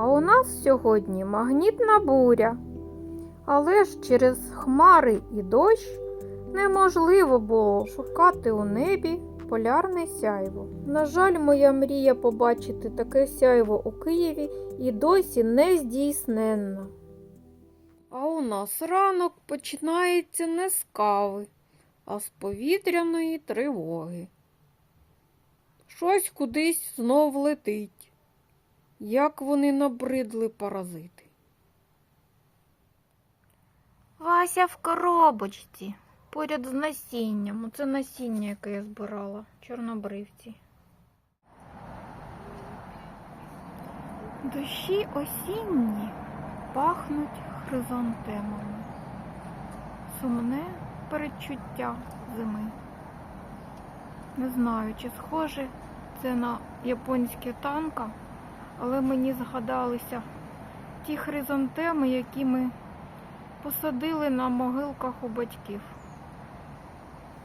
А у нас сьогодні магнітна буря. Але ж через хмари і дощ неможливо було шукати у небі полярне сяйво. На жаль, моя мрія побачити таке сяйво у Києві і досі не здійсненна. А у нас ранок починається не з кави, а з повітряної тривоги. Щось кудись знов летить. Як вони набридли паразити. Вася в коробочці, поряд з насінням. Оце насіння, яке я збирала, чорнобривці. Дощі осінні пахнуть хризантемами. Сумне передчуття зими. Не знаю, чи схоже це на японське танка, але мені згадалися ті хризантеми, які ми посадили на могилках у батьків.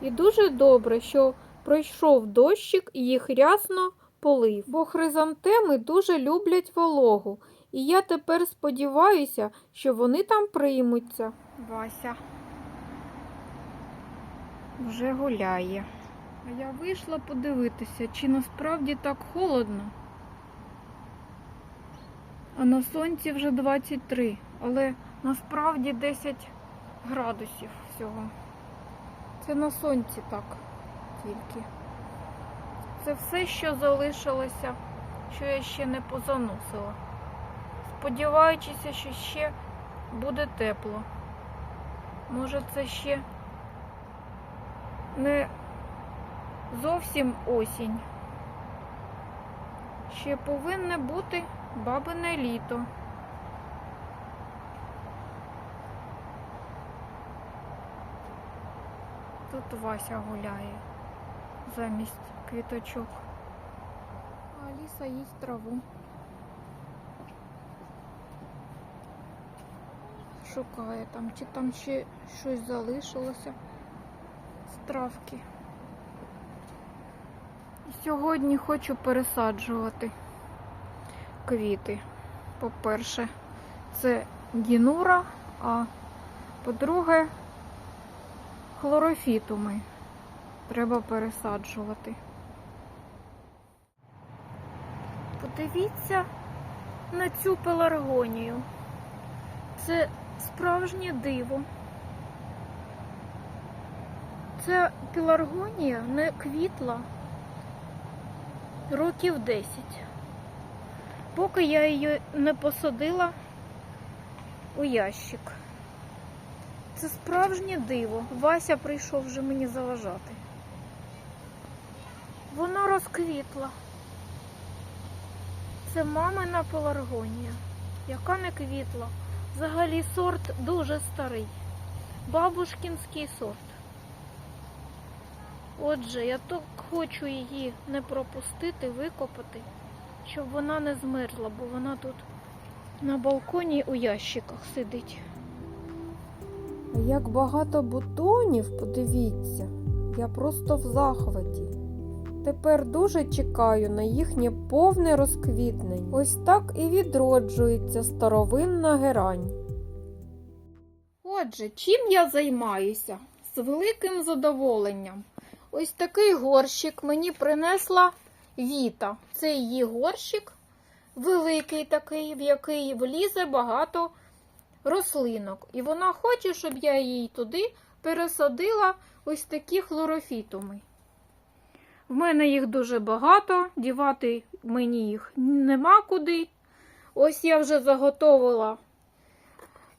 І дуже добре, що пройшов дощик і їх рясно полив, бо хризантеми дуже люблять вологу, і я тепер сподіваюся, що вони там приймуться. Вася вже гуляє. А я вийшла подивитися, чи насправді так холодно. А на сонці вже 23, але насправді 10 градусів всього. Це на сонці так тільки. Це все, що залишилося, що я ще не позаносила. Сподіваючися, що ще буде тепло. Може, це ще не зовсім осінь. Ще повинне бути бабине літо. Тут Вася гуляє замість квіточок. А Аліса їсть траву. Шукає там, чи там ще щось залишилося з травки. Сьогодні хочу пересаджувати квіти. По-перше, це гінура, а по-друге, хлорофітуми треба пересаджувати. Подивіться на цю пеларгонію. Це справжнє диво. Ця пеларгонія не квітла років 10. Поки я її не посадила у ящик. Це справжнє диво. Вася прийшов вже мені заважати. Вона розквітла. Це мамина пеларгонія, яка не квітла. Взагалі сорт дуже старий. Бабушкінський сорт. Отже, я так хочу її не пропустити, викопати, щоб вона не змерзла, бо вона тут на балконі у ящиках сидить. Як багато бутонів, подивіться, я просто в захваті. Тепер дуже чекаю на їхнє повне розквітнення. Ось так і відроджується старовинна герань. Отже, чим я займаюся? З великим задоволенням. Ось такий горщик мені принесла Віта. Це її горщик, великий такий, в який влізе багато рослинок. І вона хоче, щоб я їй туди пересадила ось такі хлорофітуми. В мене їх дуже багато, дівати мені їх нема куди. Ось я вже заготовила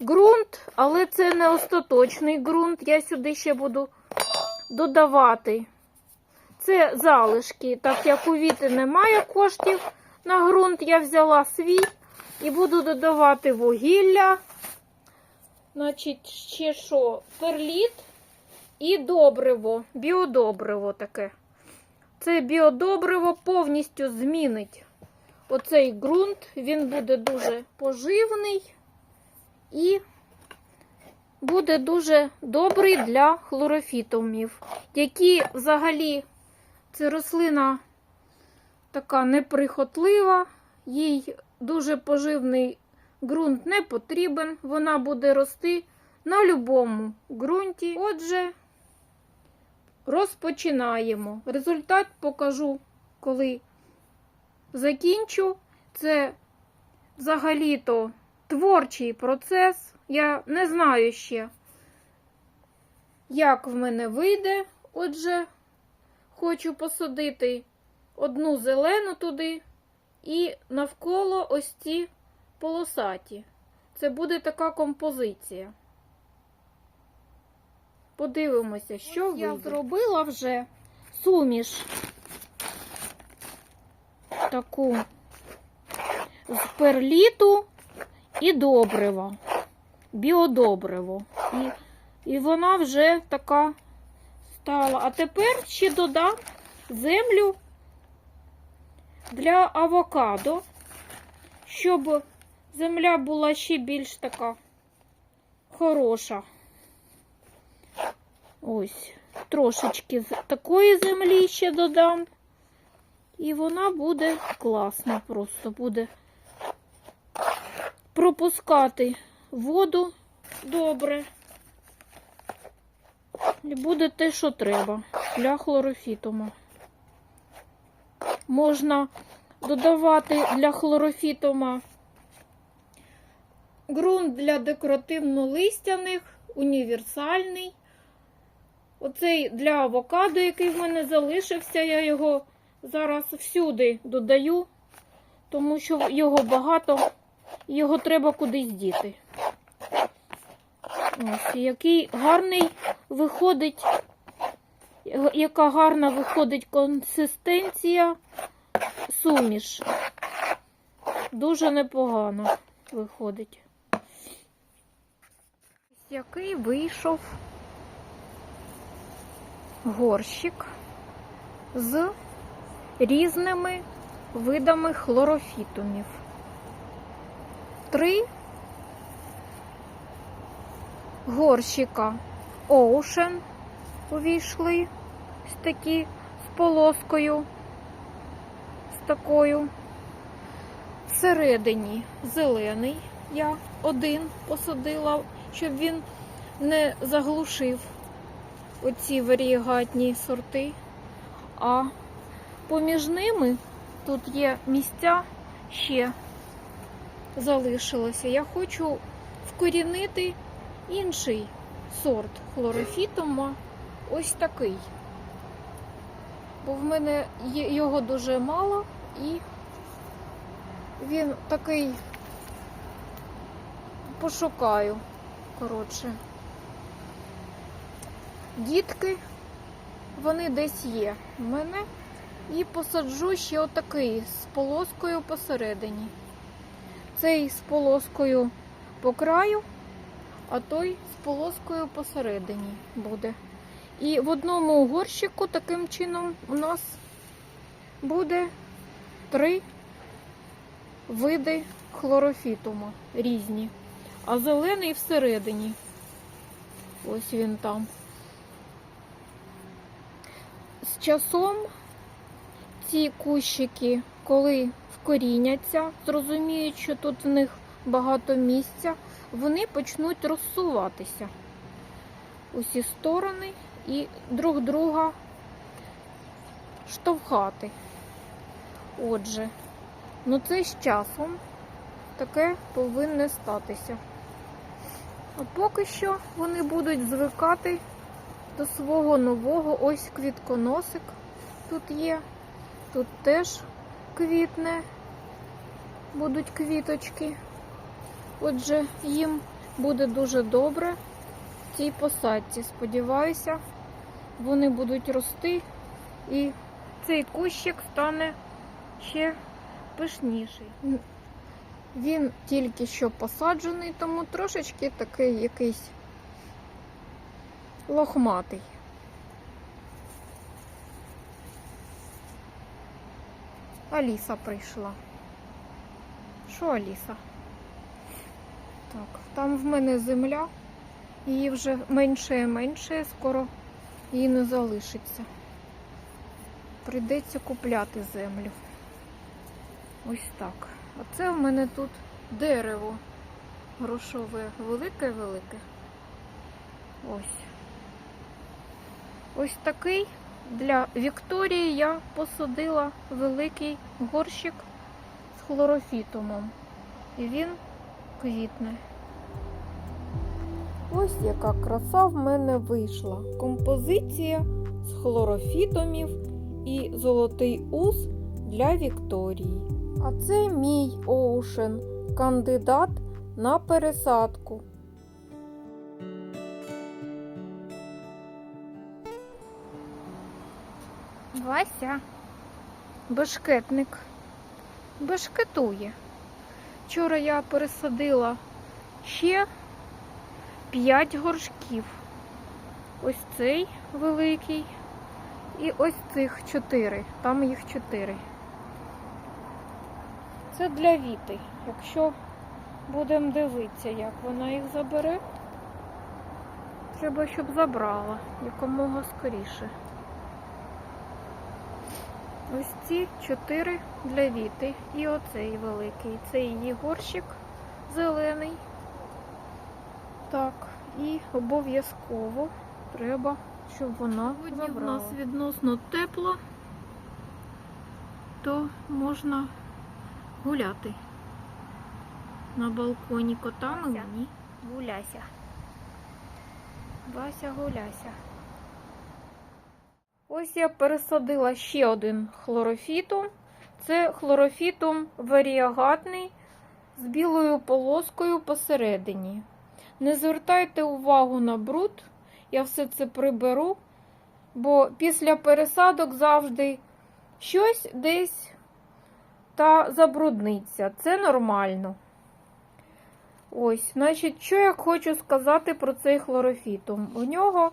ґрунт, але це не остаточний ґрунт. Я сюди ще буду додавати. Це залишки, так як у віти немає коштів на ґрунт, я взяла свій і буду додавати вугілля. Значить, ще що? Перліт і добриво, біодобриво таке. Це біодобриво повністю змінить оцей ґрунт. Він буде дуже поживний і буде дуже добрий для хлорофітумів, які взагалі це рослина така неприхотлива, їй дуже поживний ґрунт не потрібен. Вона буде рости на будь-якому ґрунті. Отже, розпочинаємо. Результат покажу, коли закінчу. Це взагалі-то творчий процес. Я не знаю ще, як в мене вийде. Отже, хочу посадити одну зелену туди і навколо ось ці полосаті. Це буде така композиція. Подивимося, що Ось я зробила вже суміш таку з перліту і добрива, біодобриво. І, і вона вже така стала. А тепер ще додам землю для авокадо, щоб земля була ще більш така хороша. Ось, трошечки такої землі ще додам. І вона буде класна, просто буде пропускати воду добре. І буде те, що треба для хлорофітума. Можна додавати для хлорофітума ґрунт для декоративно-листяних, універсальний. Оцей для авокадо, який в мене залишився, я його зараз всюди додаю, тому що його багато, його треба кудись діти. Ось, який гарний виходить, яка гарна виходить консистенція суміш. Дуже непогано виходить. Який вийшов горщик з різними видами хлорофітумів. Три горщика Ocean увійшли ось такі з полоскою, з такою. Всередині зелений я один посадила, щоб він не заглушив оці варієгатні сорти. А поміж ними тут є місця ще залишилося. Я хочу вкорінити інший сорт хлорофітума, ось такий. Бо в мене його дуже мало і він такий пошукаю, коротше. Дітки, вони десь є в мене. І посаджу ще отакий з полоскою посередині. Цей з полоскою по краю, а той з полоскою посередині буде. І в одному горщику таким чином у нас буде три види хлорофітуму різні, а зелений всередині. Ось він там. З часом ці кущики, коли вкоріняться, зрозуміють, що тут в них багато місця, вони почнуть розсуватися усі сторони і друг друга штовхати. Отже, ну це з часом таке повинне статися. А поки що вони будуть звикати до свого нового ось квітконосик тут є. Тут теж квітне, будуть квіточки. Отже, їм буде дуже добре в цій посадці. Сподіваюся, вони будуть рости і цей кущик стане ще пишніший. Він тільки що посаджений, тому трошечки такий якийсь лохматий. Аліса прийшла. Що Аліса? Так, там в мене земля, її вже менше і менше, скоро її не залишиться. Прийдеться купляти землю. Ось так. Оце в мене тут дерево грошове, велике-велике. Ось. Ось такий для Вікторії я посадила великий горщик з хлорофітумом. І він квітне. Ось яка краса в мене вийшла. Композиція з хлорофітомів і золотий ус для Вікторії. А це мій Оушен, кандидат на пересадку. Вася, бешкетник, бешкетує. Вчора я пересадила ще п'ять горшків. Ось цей великий і ось цих чотири. Там їх чотири. Це для Віти. Якщо будемо дивитися, як вона їх забере, треба, щоб забрала якомога скоріше. Ось ці чотири для Віти і оцей великий. Це її горщик зелений. Так, і обов'язково треба, щоб вона Сьогодні в нас відносно тепло, то можна гуляти на балконі котами мені. Гуляйся. Вася гуляйся. Ось я пересадила ще один хлорофітум. Це хлорофітум варіагатний з білою полоскою посередині. Не звертайте увагу на бруд, я все це приберу, бо після пересадок завжди щось десь та забрудниться. Це нормально. Ось, значить, що я хочу сказати про цей хлорофітум. У нього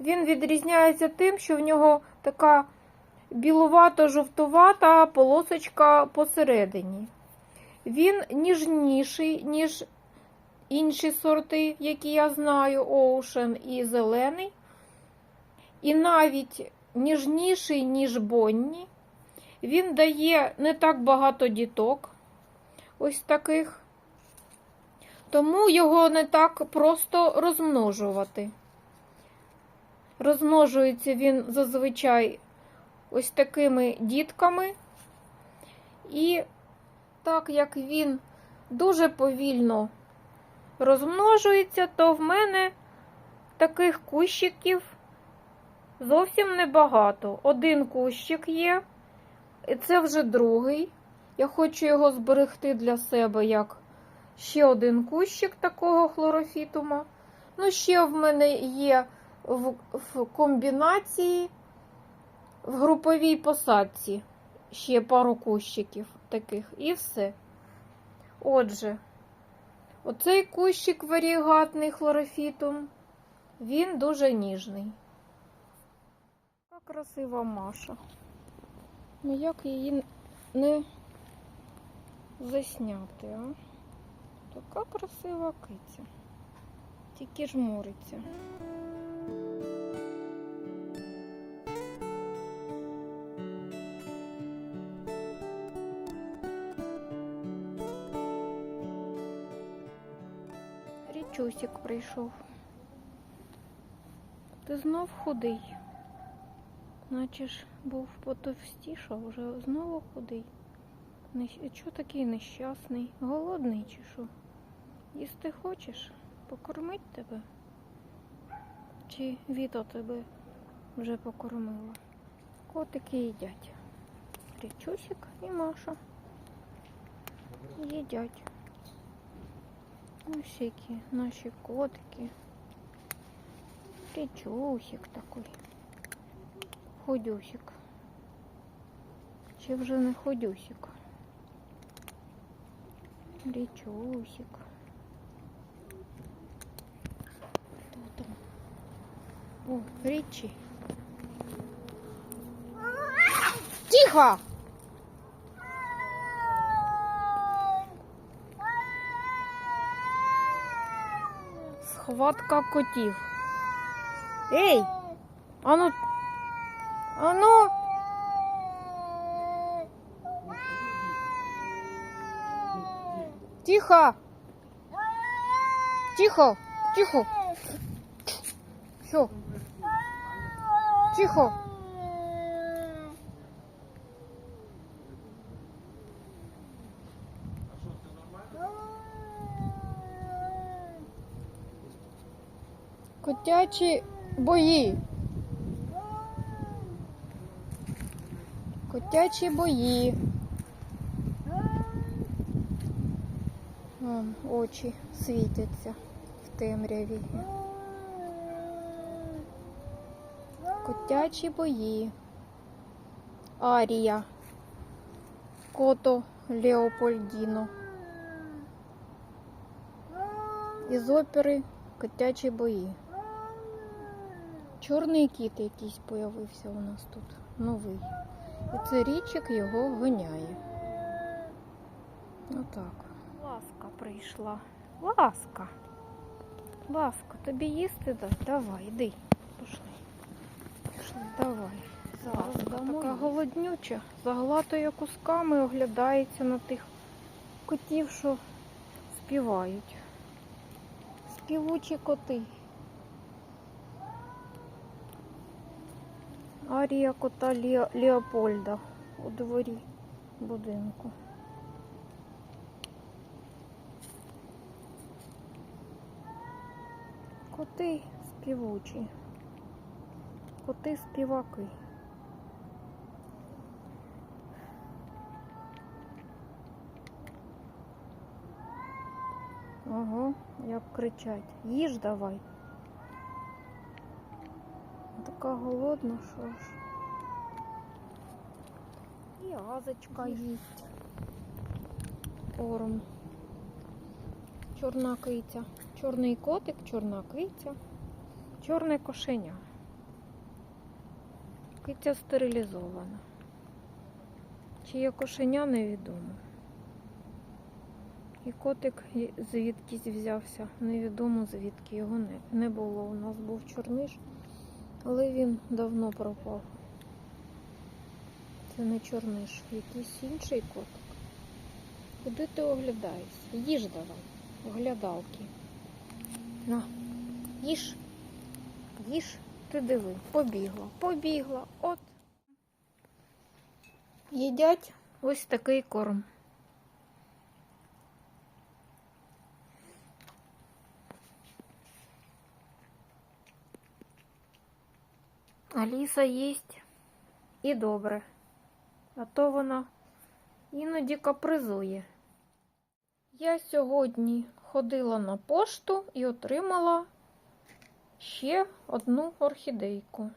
він відрізняється тим, що в нього така білувато-жовтувата полосочка посередині. Він ніжніший, ніж інші сорти, які я знаю, Ocean і зелений. І навіть ніжніший, ніж Бонні. Він дає не так багато діток, ось таких. Тому його не так просто розмножувати. Розмножується він зазвичай ось такими дітками. І так як він дуже повільно розмножується, то в мене таких кущиків зовсім небагато. Один кущик є, і це вже другий. Я хочу його зберегти для себе як ще один кущик такого хлорофітума. Ну, ще в мене є в, в комбінації, в груповій посадці ще пару кущиків таких, і все. Отже, оцей кущик варігатний хлорофітум, він дуже ніжний. Яка красива Маша. Ну як її не засняти, а? Така красива киця. Тільки жмуриться. Річусик прийшов. Ти знов худий. Наче ж був потовстішав, вже знову худий. Чого такий нещасний? Голодний чи що? Їсти хочеш? Покормить тебе? Чи Віта тебе вже покормила? Котики їдять. Річусик і Маша. Їдять. Ось які наші котики. Річусик такий. Ходюсик. Чи вже не ходюсик? Річусик. Хто там? О, Річі. Тихо! Схватка котів. Ей! Ану. Ану. Тихо. Тихо. Тихо. Все. Тихо. Котячі бої. Котячі бої. Вон, очі світяться в темряві. Котячі бої. Арія. Кото Леопольдіно. Із опери Котячі бої. Чорний кіт якийсь появився у нас тут. Новий. І це річик його гоняє. Отак. Ласка прийшла. Ласка. Ласка, тобі їсти дати? Давай, йди. Пішли. Пішли, давай. Зараз така голоднюча, заглатує кусками, оглядається на тих котів, що співають. Співучі коти. Арія кота Лео- Леопольда у дворі будинку. Коти співучі. Коти співаки. Ого, як кричать. Їж давай. Така голодна, що ж. І газочка їсть. Корм. Чорна киця. Чорний котик, чорна киця, чорне кошеня. Киця стерилізована. Чи є кошеня, невідомо. І котик звідкись взявся, невідомо звідки його не, не було. У нас був чорниш, але він давно пропав. Це не чорниш, якийсь інший котик. Куди ти оглядаєшся? Їж давай, оглядалки. На, їж, їж, ти диви, побігла, побігла, от. Їдять ось такий корм. Аліса їсть і добре, а то вона іноді капризує. Я сьогодні ходила на пошту і отримала ще одну орхідейку.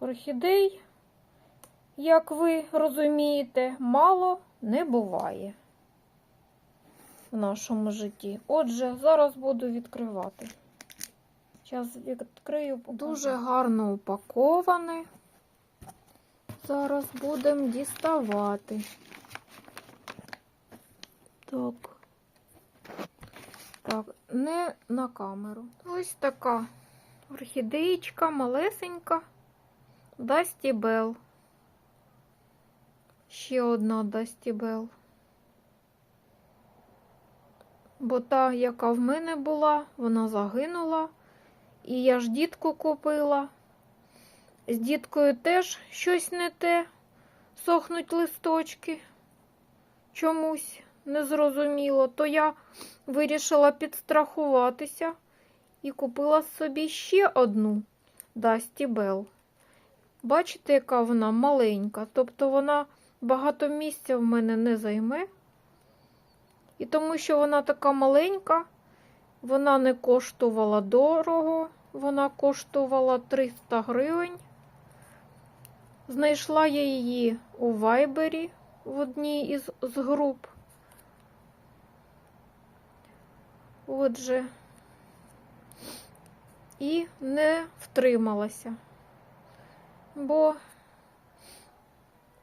Орхідей, як ви розумієте, мало не буває в нашому житті. Отже, зараз буду відкривати. Зараз відкрию. Дуже гарно упаковане. Зараз будемо діставати. Так. Так, не на камеру. Ось така орхідеєчка малесенька. Дасті Бел. Ще одна Дасті Бел. Бо та, яка в мене була, вона загинула. І я ж дітку купила. З діткою теж щось не те. Сохнуть листочки. Чомусь незрозуміло. То я вирішила підстрахуватися і купила собі ще одну Дасті Бел. Бачите, яка вона маленька. Тобто вона багато місця в мене не займе. І тому що вона така маленька, вона не коштувала дорого, вона коштувала 300 гривень. Знайшла я її у Вайбері в одній із з груп. Отже, і не втрималася, бо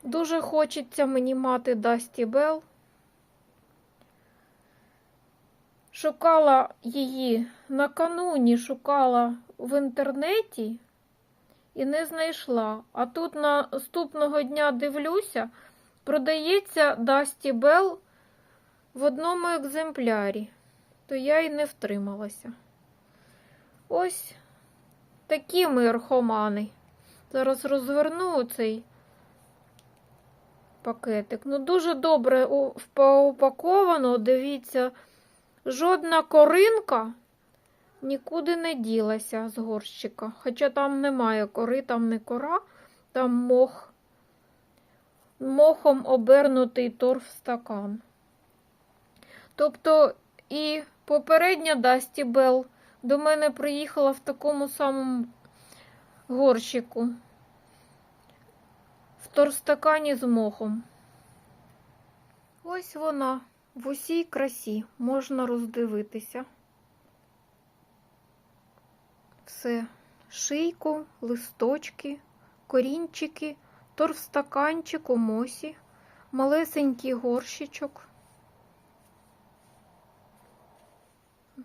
дуже хочеться мені мати Дасті Белл. Шукала її накануні, шукала в інтернеті і не знайшла. А тут наступного дня дивлюся, продається Дасті Белл в одному екземплярі, то я й не втрималася. Ось такі ми архомани. Зараз розверну цей пакетик. Ну, дуже добре упаковано. Дивіться, жодна коринка нікуди не ділася з горщика. Хоча там немає кори, там не кора, там мох. Мохом обернутий торфстакан. Тобто і попередня Дасті Белл до мене приїхала в такому самому горщику. В торстакані з мохом. Ось вона в усій красі можна роздивитися. Все, шийку, листочки, корінчики, торфстаканчик у мосі, малесенький горщичок.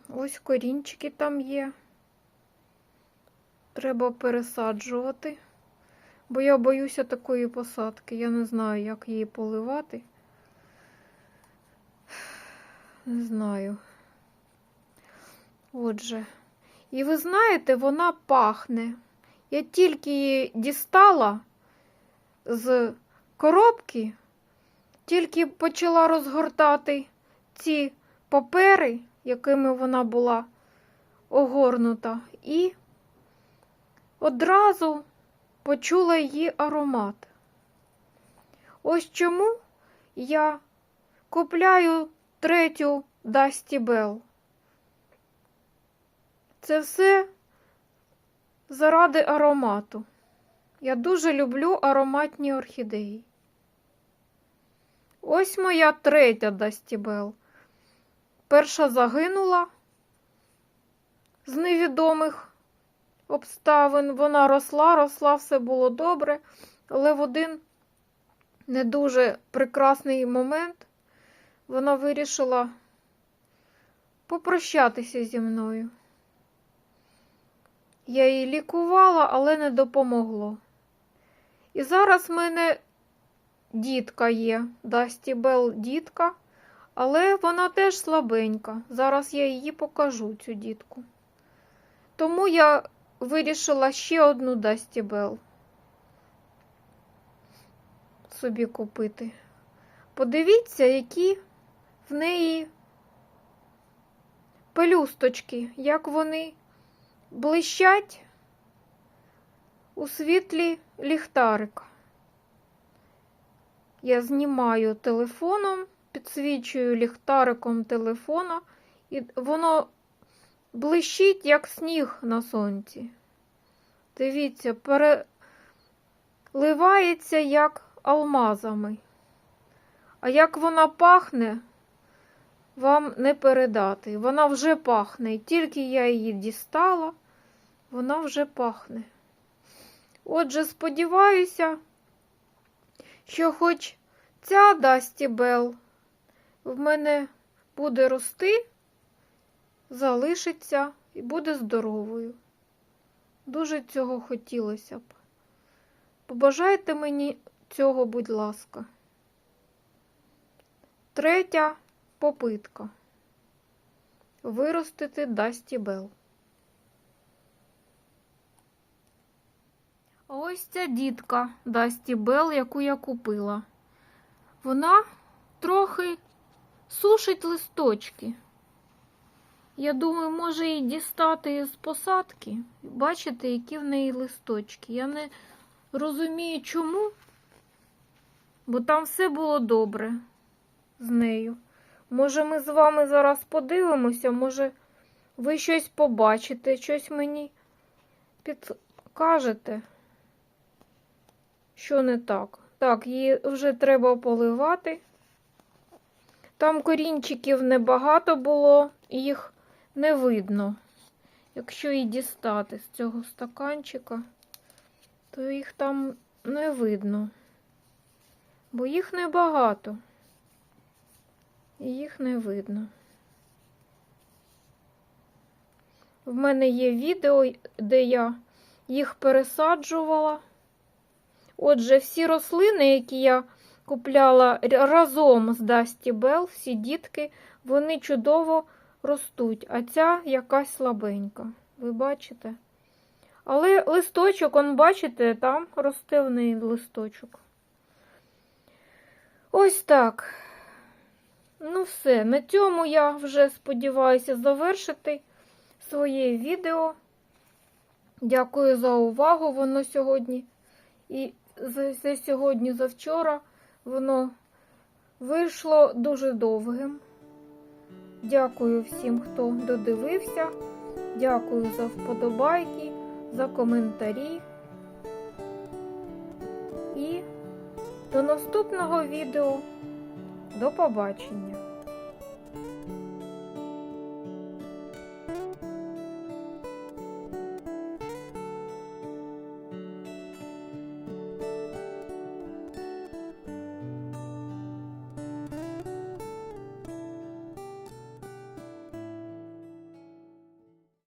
Ось корінчики там є. Треба пересаджувати, бо я боюся такої посадки. Я не знаю, як її поливати. Знаю. Отже. І ви знаєте, вона пахне. Я тільки її дістала з коробки, тільки почала розгортати ці папери, якими вона була огорнута, і одразу почула її аромат. Ось чому я купляю третю Дасті Белл. Це все заради аромату. Я дуже люблю ароматні орхідеї. Ось моя третя Дастібел. Перша загинула з невідомих обставин. Вона росла, росла, все було добре, але в один не дуже прекрасний момент вона вирішила попрощатися зі мною. Я її лікувала, але не допомогло. І зараз в мене дітка є, Дасті Белл дітка, але вона теж слабенька. Зараз я її покажу, цю дітку. Тому я вирішила ще одну Дасті Белл собі купити. Подивіться, які в неї пелюсточки, як вони блищать у світлі ліхтарика. Я знімаю телефоном, підсвічую ліхтариком телефона, і воно блищить, як сніг на сонці. Дивіться, переливається як алмазами. А як вона пахне, вам не передати. Вона вже пахне. Тільки я її дістала, вона вже пахне. Отже, сподіваюся, що хоч ця Дасті Белл в мене буде рости, залишиться і буде здоровою. Дуже цього хотілося б. Побажайте мені цього, будь ласка. Третя попитка. Виростити Дасті Белл. Ось ця дітка Дасті Белл, яку я купила. Вона трохи сушить листочки. Я думаю, може її дістати з посадки. Бачите, які в неї листочки. Я не розумію, чому, бо там все було добре з нею. Може, ми з вами зараз подивимося, може, ви щось побачите, щось мені підкажете, що не так. Так, її вже треба поливати. Там корінчиків небагато було, їх не видно. Якщо її дістати з цього стаканчика, то їх там не видно, бо їх небагато. І їх не видно. В мене є відео, де я їх пересаджувала. Отже, всі рослини, які я купляла разом з Дасті Белл, всі дітки, вони чудово ростуть, а ця якась слабенька. Ви бачите? Але листочок, он, бачите, там росте неї листочок. Ось так. Ну, все, на цьому я вже сподіваюся завершити своє відео. Дякую за увагу. Воно сьогодні і за, за сьогодні, за вчора воно вийшло дуже довгим. Дякую всім, хто додивився. Дякую за вподобайки, за коментарі. І до наступного відео. До побачення!